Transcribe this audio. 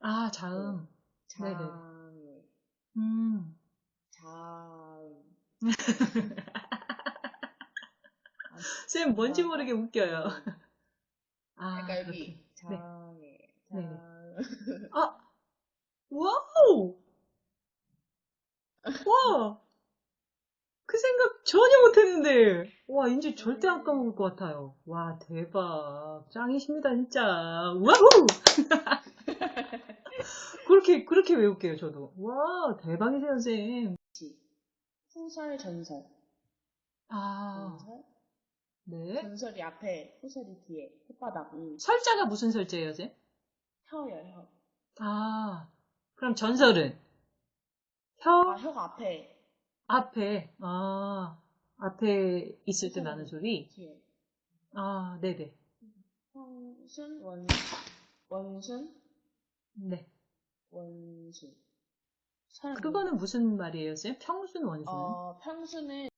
아, 자음. 네네. 장애, 음. 자음. 쌤, 뭔지 모르게 웃겨요. 아, 그러니까. 여기 장애, 네네. 자음. 아, 와우! 와! 그 생각 전혀 못했는데. 와, 이제 절대 안 까먹을 것 같아요. 와, 대박. 짱이십니다, 진짜. 와우! 그렇게, 그렇게 외울게요, 저도. 와, 대박이세요, 선생님. 후설, 전설. 아, 전설? 네. 전설이 앞에, 후설이 뒤에. 혓바닥이 설자가 무슨 설자예요, 선생님? 혀예요, 혀. 아, 그럼 전설은? 혀 아, 혀가 앞에, 앞에, 아, 앞에 있을 때 나는 소리? 뒤에. 아, 네네. 형순, 원, 원순, 네. 원순. 선. 그거는 무슨 말이에요, 쌤? 평순, 원순? 어, 평순은